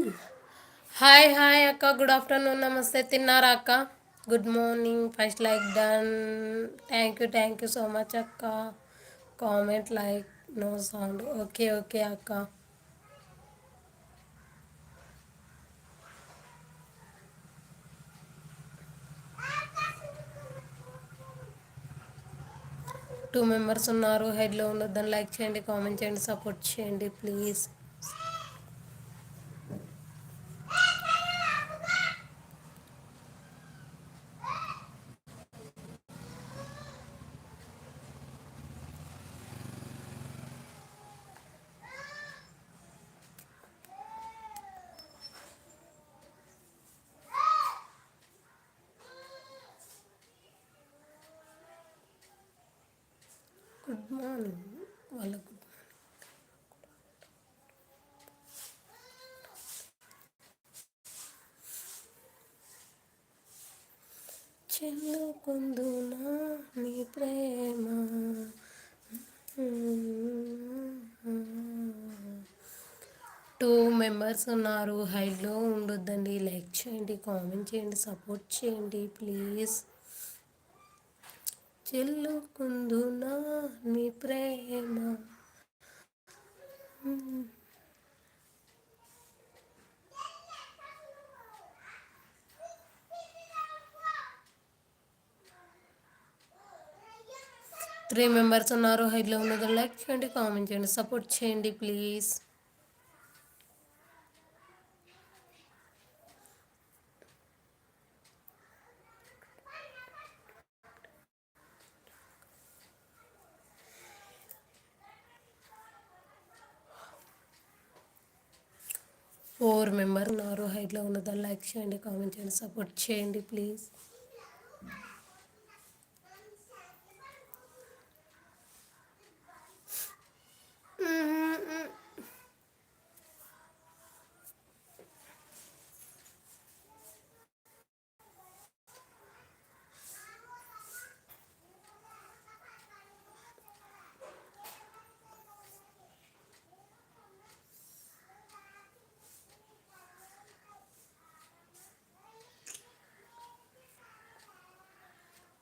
Hi hi అక్క. Good afternoon. నమస్తే. తిన్నారా అక్క? Good morning. First like done. Thank you thank you so much అక్క. Comment like no sound. Okay okay అక్క. Two members ఉన్నారు. హెడ్లో ఉండొద్దని లైక్ చేయండి కామెంట్ చేయండి సపోర్ట్ చేయండి ప్లీజ్ గుడ్ మార్నింగ్ వాళ్ళ గుడ్ చెల్లుకుందునా నీ ప్రేమ? టూ మెంబర్స్ ఉన్నారు. హైట్లో ఉండొద్దండి. లైక్ చేయండి కామెంట్ చేయండి సపోర్ట్ చేయండి ప్లీజ్. చెల్లుకుందునా నీ ప్రేమ? త్రీ మెంబర్స్ ఉన్నారు. హైట్లో ఉన్నది లైక్ చేయండి కామెంట్ చేయండి సపోర్ట్ చేయండి ప్లీజ్ ఫోర్ మెంబర్ ఉన్నారు హైట్లో ఉన్నదా లైక్ చేయండి కామెంట్ చేయండి సపోర్ట్ చేయండి ప్లీజ్.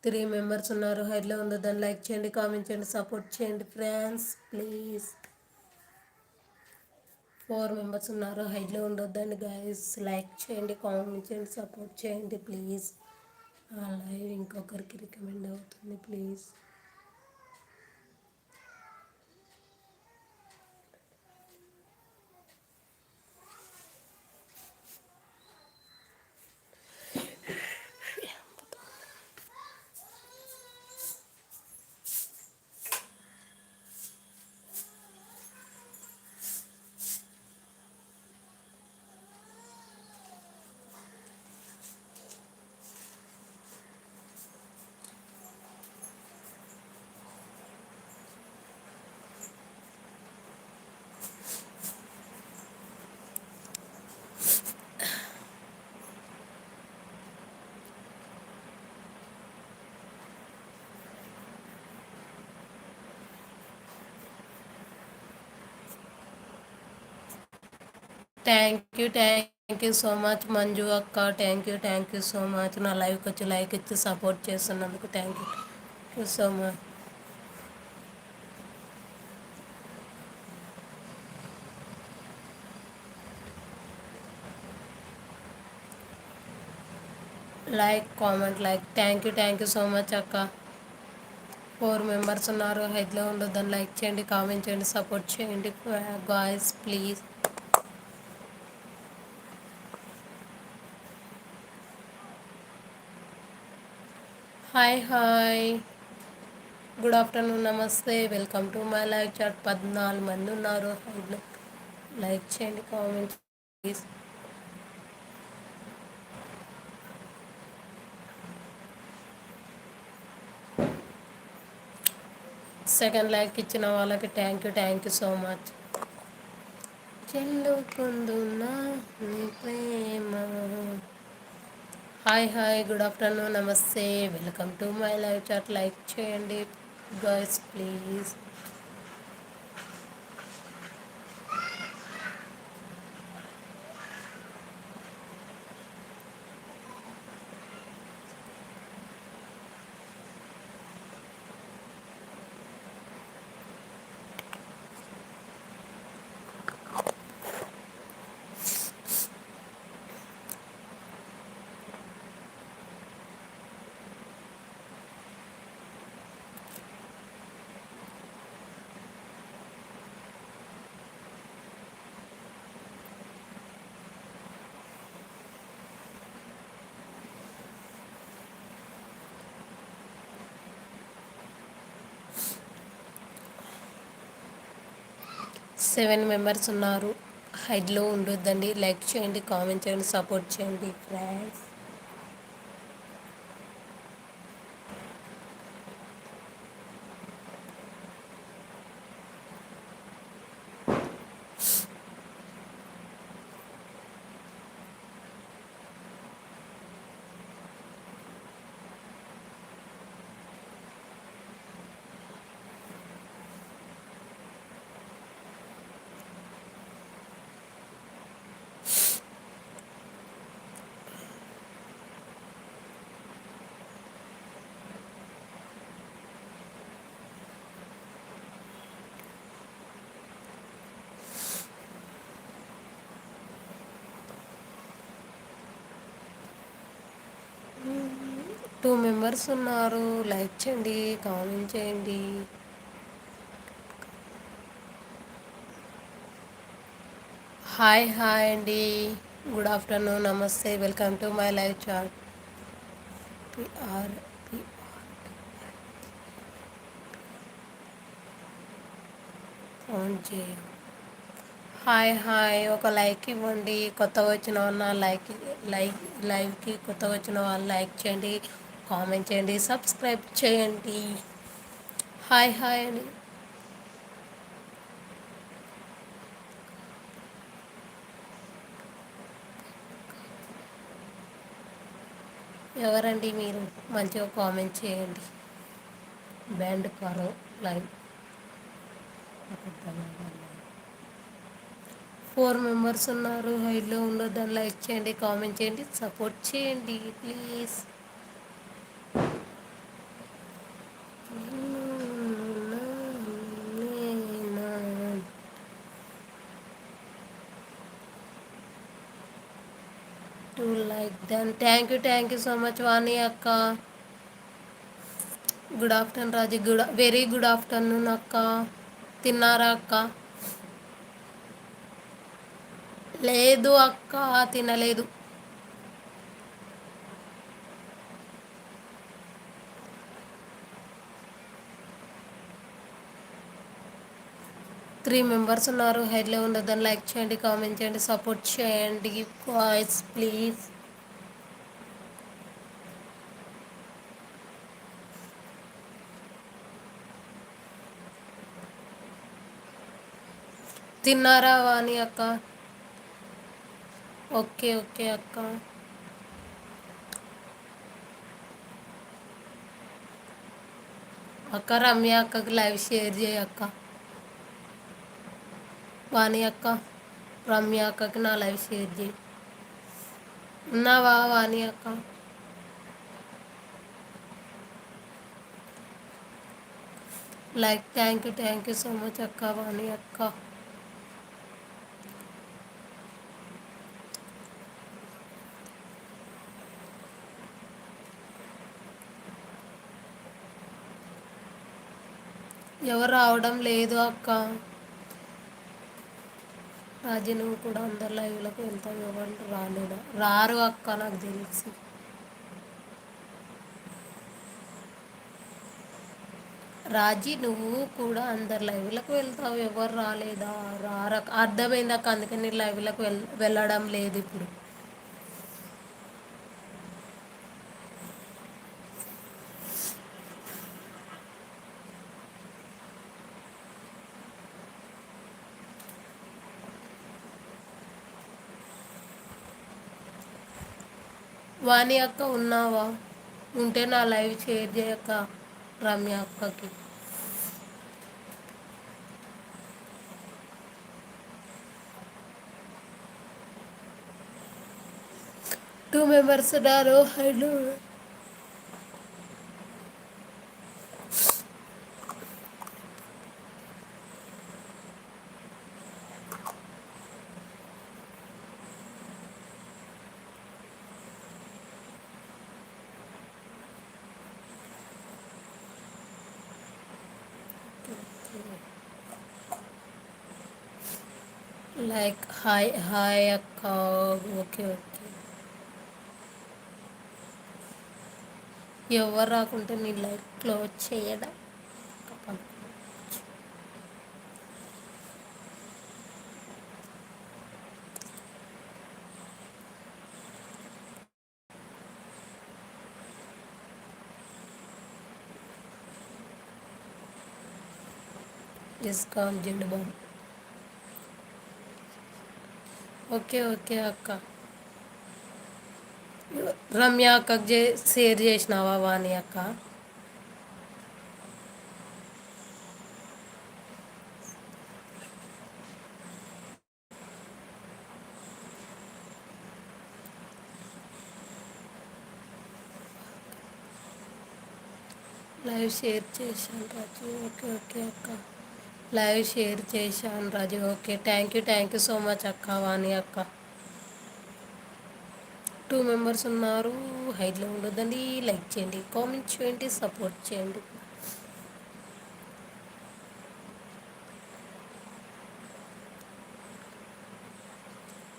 త్రీ మెంబర్స్ ఉన్నారు. హైడ్లో ఉందో. దాన్ని లైక్ చేయండి కామెంట్ చేయండి సపోర్ట్ చేయండి ఫ్రెండ్స్ ప్లీజ్. ఫోర్ మెంబర్స్ ఉన్నారు. హైడ్లో ఉండొద్దండి గాయస్. లైక్ చేయండి కామెంట్ చేయండి సపోర్ట్ చేయండి ప్లీజ్. ఆ లైవ్ ఇంకొకరికి రికమెండ్ అవుతుంది please. Thank you thank you so much Manju అక్క. Thank you thank you so much నా లైవ్కి వచ్చి లైక్ ఇచ్చి సపోర్ట్ చేస్తున్నందుకు thank you so much like comment like thank you thank you so much అక్క. Four members ఉన్నారు. హైద్లో ఉండొద్దని లైక్ చేయండి కామెంట్ చేయండి సపోర్ట్ చేయండి guys please hi hi. Good afternoon నమస్తే. Welcome to my live chat. పద్నాలుగు మంది ఉన్నారు. లైక్ చేయండి కామెంట్ ప్లీజ్. సెకండ్ లైక్ ఇచ్చిన వాళ్ళకి thank you thank you so much చెల్లుకుందున్నా ప్రేమ. హాయ్ హాయ్ గుడ్ ఆఫ్టర్నూన్ నమస్తే. Welcome to my live chat. Like చేయండి గర్ల్స్ ప్లీజ్. సెవెన్ మెంబర్స్ ఉన్నారు. హైడ్లో ఉండొద్దండి. లైక్ చేయండి కామెంట్ చేయండి సపోర్ట్ చేయండి ఫ్రెండ్స్. టూ మెంబర్స్ ఉన్నారు. లైక్ చేయండి కామెంట్ చేయండి. హాయ్ హాయ్ అండి. గుడ్ ఆఫ్టర్నూన్ నమస్తే. Welcome to my live chat. PR phone చేయ హాయ్ హాయ్. ఒక లైక్ ఇవ్వండి. కొత్తగా వచ్చిన వాళ్ళ లైక్ లైక్ లైవ్కి కొత్తగా వచ్చిన వాళ్ళు లైక్ చేయండి. కామెంట్ చేయండి సబ్స్క్రైబ్ చేయండి. హాయ్ హాయ్ అని. ఎవరండి మీరు? మంచిగా కామెంట్ చేయండి. బ్యాండ్ కారో లైవ్ ఫోర్ మెంబర్స్ ఉన్నారు. హైట్లో ఉండొద్దని లైక్ చేయండి కామెంట్ చేయండి సపోర్ట్ చేయండి please to like then thank you thank you so much Vani అక్క. Good afternoon Raju good very good afternoon అక్క. తిన్నారా అక్క? లేదు అక్క. తినలేదు. త్రీ మెంబర్స్ ఉన్నారు. హెడ్లో ఉండదని లైక్ చేయండి కామెంట్ చేయండి సపోర్ట్ చేయండి వాయిస్ ప్లీజ్ తిన్నారా వాణి అక్క? ఓకే ఓకే అక్క. అక్క రమ్య అక్కకి లైవ్ షేర్ చేయి అక్క. వాణి అక్క రమ్య అక్కకి నా లైవ్ షేర్ చేయి. ఉన్నావా వాణి అక్క? Like thank you thank you so much అక్క వాణి అక్క. ఎవరు రావడం లేదు అక్క. రాజీ నువ్వు కూడా అందరు లైవ్లకు వెళ్తావు ఎవరు రాలేదా? రారు అక్క నాకు తెలిసి. రాజీ నువ్వు కూడా అందరు లైవ్లకు వెళ్తావు ఎవరు రాలేదా? రార అర్థమైందాక అందుకని లైవ్లకు వెళ్ వెళ్ళడం లేదు ఇప్పుడు. వాణి అక్క ఉన్నావా? ఉంటే నా లైవ్ షేర్ చేయక్క రమ్య అక్కకి. టూ మెంబర్స్ ఉన్నారు. హలో లైక్ హాయ్ హాయ్ అక్క ఓకే ఓకే ఎవరు రాకుంటే నీ లైక్ క్లోజ్ చేయడం డిస్కౌంట్ చేయండి బాబు ఓకే ఓకే అక్క రమ్య అక్కకి చే షేర్ చేసినావా వాణి అక్క లైవ్ షేర్ చేశాను రాజు ఓకే ఓకే అక్క లైవ్ షేర్ చేశాను Raju. Okay thank you thank you so much అక్క వాణి అక్క. టూ మెంబర్స్ ఉన్నారు. హైట్లో ఉండొద్దండి. లైక్ చేయండి కామెంట్ చేయండి సపోర్ట్ చేయండి.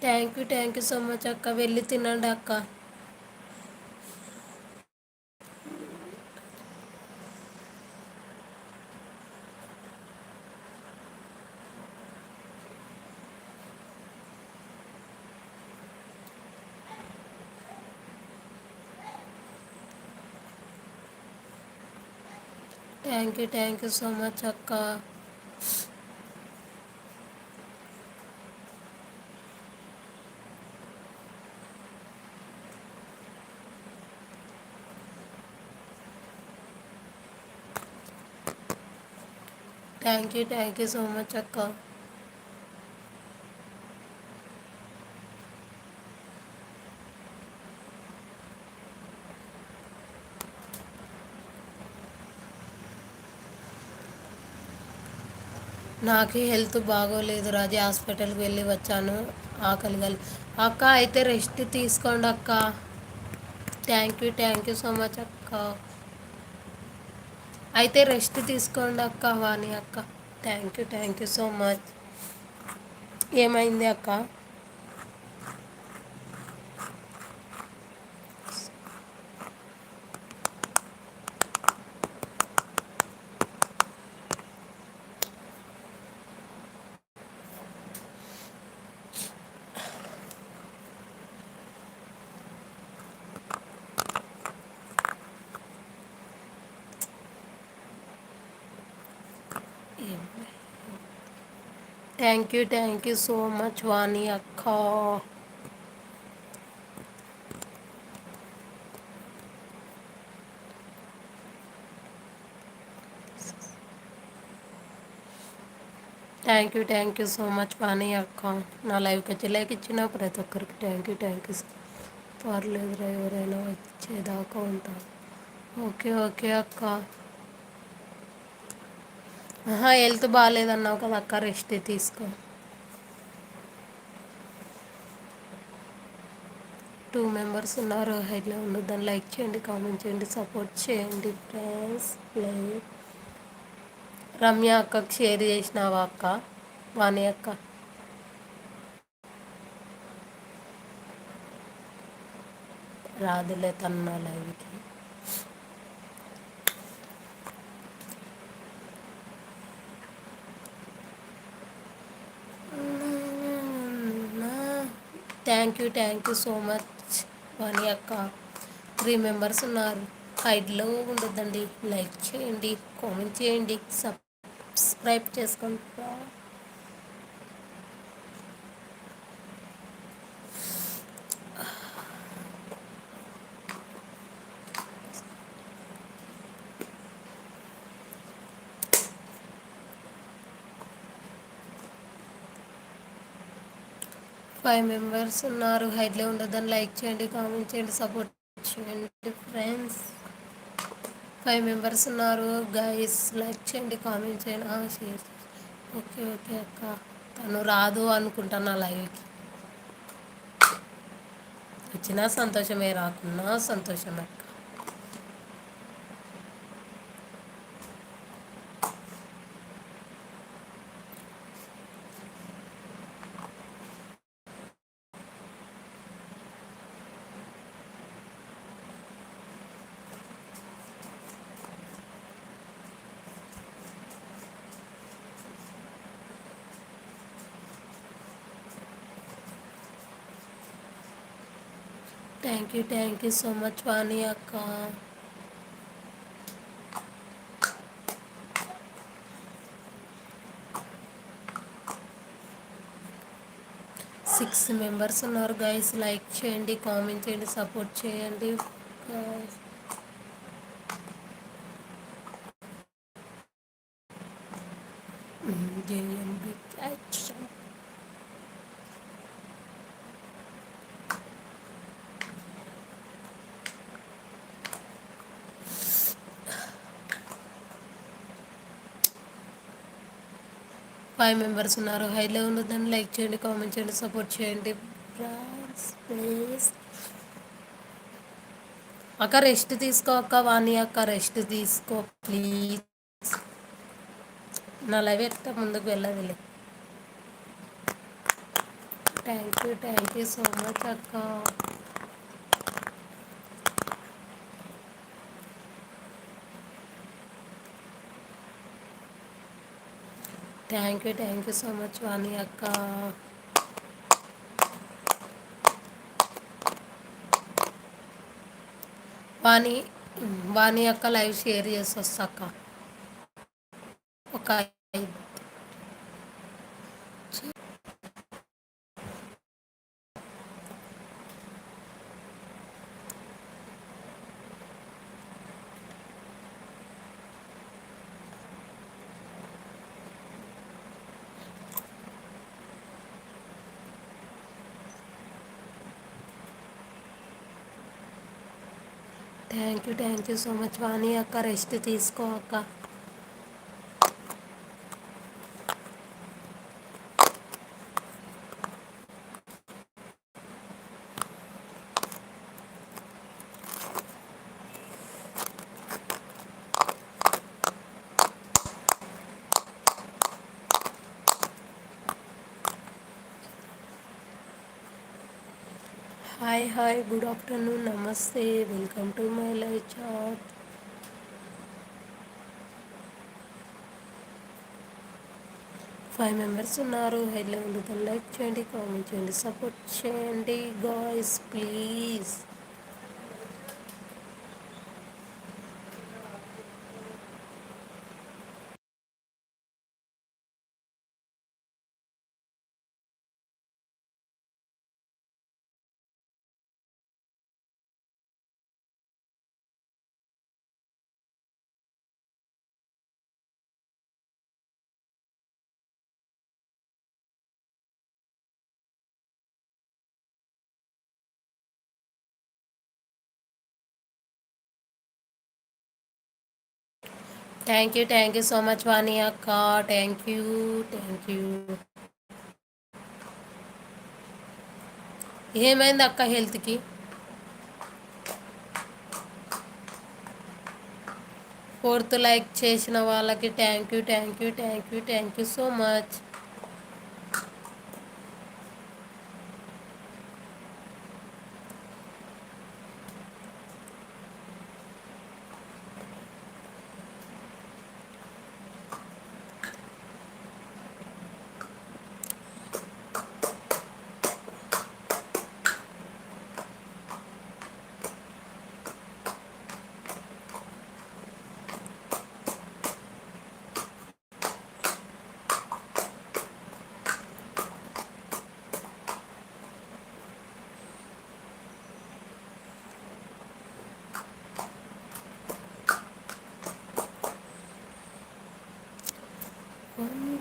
Thank you thank you so much అక్క. వెళ్ళి తినండి అక్క. Thank you thank you so much అక్క thank you thank you so much అక్క నాకు హెల్త్ బాగోలేదు రాజు హాస్పిటల్కి వెళ్ళి వచ్చాను ఆకలి కలి అక్క అయితే రెస్ట్ తీసుకోండి అక్క. Thank you thank you so much అక్క. అయితే రెస్ట్ తీసుకోండి అక్క వాణి అక్క. Thank you thank you so much ఏమైంది అక్క? Thank you thank you so much Vani అక్క thank you thank you so much Vani అక్క నా లైవ్కి వచ్చి లైక్ ఇచ్చిన ప్రతి ఒక్కరికి థ్యాంక్ యూ థ్యాంక్ యూ పర్లేదు ఎవరైనా వచ్చేదాకా ఉంటాను ఓకే ఓకే అక్క హెల్త్ బాగాలేదన్నావు కదా అక్క రెస్ట్ తీసుకో. టూ మెంబర్స్ ఉన్నారు హైట్లో ఉండదు దాన్ని లైక్ చేయండి కామెంట్ చేయండి సపోర్ట్ చేయండి ఫ్రెండ్స్ ప్లీజ్ రమ్య అక్కకి షేర్ చేసినావా అక్క? వాణి అక్క. రాదులే తన లైవ్కి. Thank you thank you so much Vani అక్క. త్రీ మెంబర్స్ ఉన్నారు. హైడ్లో ఉండొద్దండి. లైక్ చేయండి కామెంట్ చేయండి సబ్స్క్రైబ్ చేసుకోండి. ఫైవ్ మెంబర్స్ ఉన్నారు. హైట్లో ఉండదని లైక్ చేయండి కామెంట్ చేయండి సపోర్ట్ చేయండి ఫ్రెండ్స్. ఫైవ్ మెంబర్స్ ఉన్నారు. గైస్ లైక్ చేయండి కామెంట్ చేయండి. షేర్ ఓకే ఓకే అక్క. తను రాదు అనుకుంటాను లైవ్కి వచ్చినా సంతోషమే రాకున్నా సంతోషమే అక్క. Thank you thank you so much Vani అక్క సిక్స్ మెంబర్స్ ఉన్నారు గైస్ లైక్ చేయండి కామెంట్ చేయండి సపోర్ట్ చేయండి. ఫైవ్ మెంబర్స్ ఉన్నారు. హైలో ఉన్నదాన్ని లైక్ చేయండి కామెంట్ చేయండి సపోర్ట్ చేయండి. ప్లీజ్ అక్క రెస్ట్ తీసుకో అక్క వాణి అక్క రెస్ట్ తీసుకో ప్లీజ్. నా లైవ్ ఎట్ట ముందుకు వెళ్ళదులే. Thank you thank you so much అక్క. Thank you thank you so much Vani అక్క. వాణి వాణి అక్క లైవ్ షేర్ చేసి వస్తా అక్క. ఒక ఐదు. Thank you thank you so much Vani అక్క రెస్ట్ తీసుకో అక్క. హాయ్ హాయ్ గుడ్ ఆఫ్టర్నూన్ నమస్తే welcome to my life chat five members ఉన్నారు హెడ్లో లెవెల్ లైక్ చేయండి కామెంట్ చేయండి సపోర్ట్ చేయండి guys please thank you thank you so much Vani అక్క థ్యాంక్ యూ థ్యాంక్ యూ ఏమైంది అక్క హెల్త్కి ఫోర్త్ లైక్ చేసిన వాళ్ళకి thank you thank you thank you thank you so much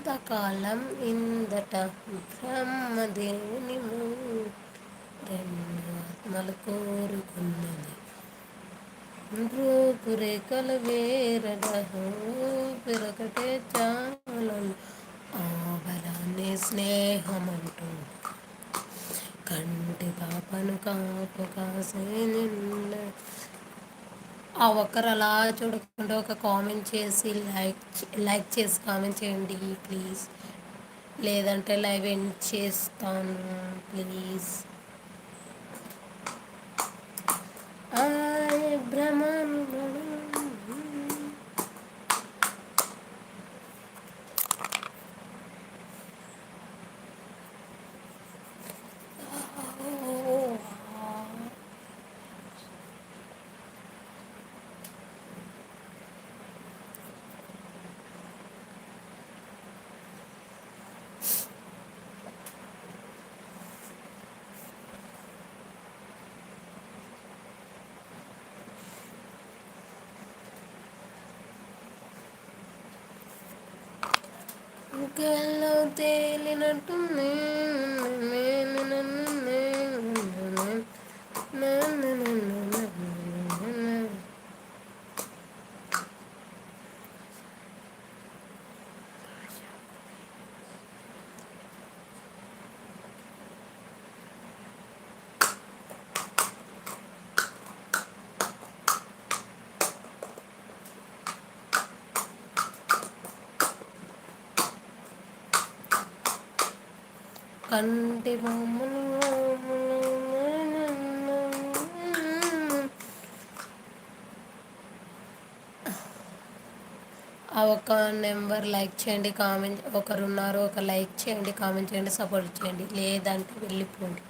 కొంతకాలం ఇందట బ్రహ్మదేవుని రెండు ఆత్మలు కోరుకున్నది. రూపురేఖలు వేరడూపిరొకటే చాలను. ఆబలాన్ని స్నేహమంటూ కంటి పాపను కాపు కాసే నిన్న ఆ ఒక్కరు అలా చూడకుండా ఒక కామెంట్ చేసి లైక్ లైక్ చేసి కామెంట్ చేయండి ప్లీజ్ లేదంటే లైవ్ ఎండ్ చేస్తాను ప్లీజ్ భ్రమను కల్లో తేలినట్టుంది నేను నన్ను నేను నన్ను నన్ను కంటి బొమ్మలు ఆ ఒక నెంబర్ లైక్ చేయండి కామెంట్ ఒకరు ఉన్నారు ఒక లైక్ చేయండి కామెంట్ చేయండి సపోర్ట్ చేయండి లేదంటే వెళ్ళిపోండి.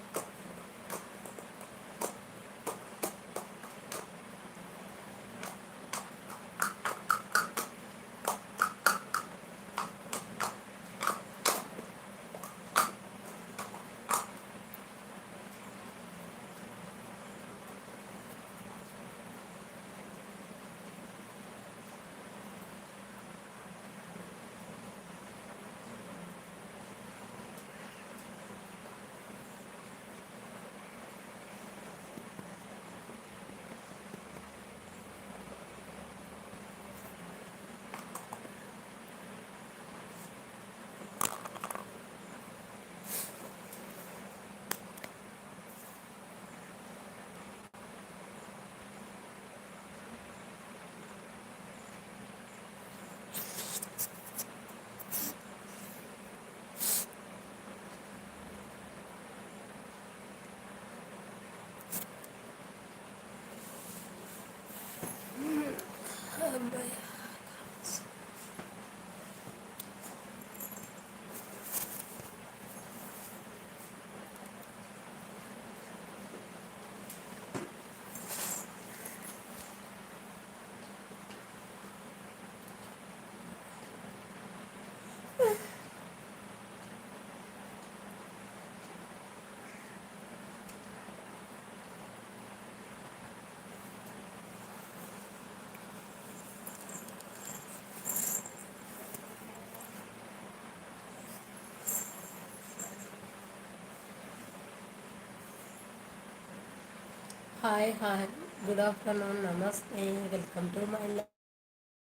హాయ్ హాయ్ గుడ్ ఆఫ్టర్నూన్ నమస్తే welcome to my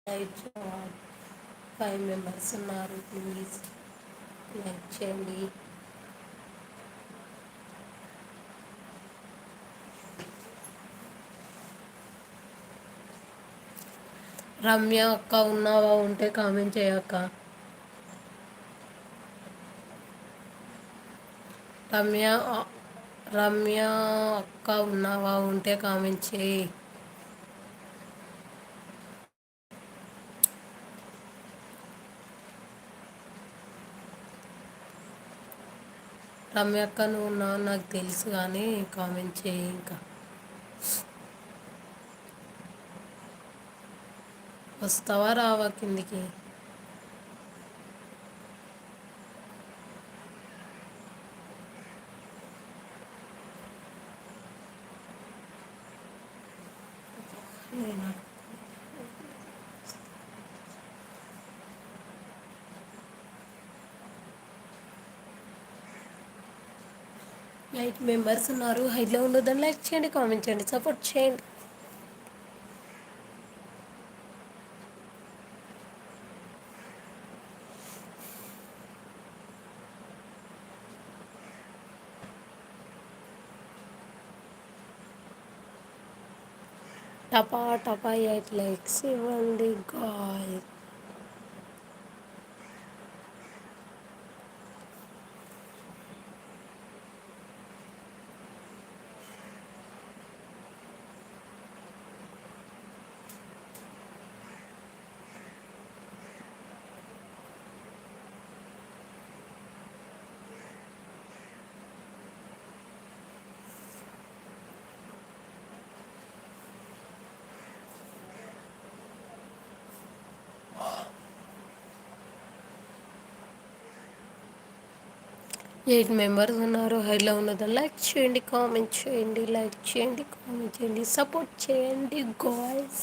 life five members ఉన్నారు ప్లీజ్ లైక్ చేయండి రమ్య అక్క ఉన్నావా ఉంటే కామెంట్ చేయక్క. రమ్య రమ్య అక్క ఉన్నావా? ఉంటే కామెంట్ చేయి. రమ్య అక్క నువ్వు ఉన్నావు? నాకు తెలుసు కానీ కామెంట్ చేయి ఇంకా. వస్తావా? రావా కిందికి? లైక్ మెంబర్స్ ఉన్నారు. హైలో ఉండొద్దని లైక్ చేయండి కామెంట్ చేయండి సపోర్ట్ చేయండి. టపా టపా ఎయిట్ లైక్స్ ఇవ్వండి గాయ్ eight members ఉన్నారు. హైలో ఉన్నదో లైక్ చేయండి కామెంట్ చేయండి లైక్ చేయండి కామెంట్ చేయండి సపోర్ట్ చేయండి గాయస్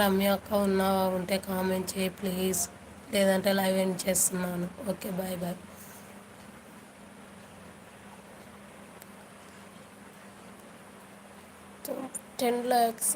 రమ్య అక్క ఉన్నావా ఉంటే కామెంట్ చేయి ప్లీజ్ లేదంటే లైవ్ ఎండ్ చేస్తున్నాను. Okay bye bye ten lakhs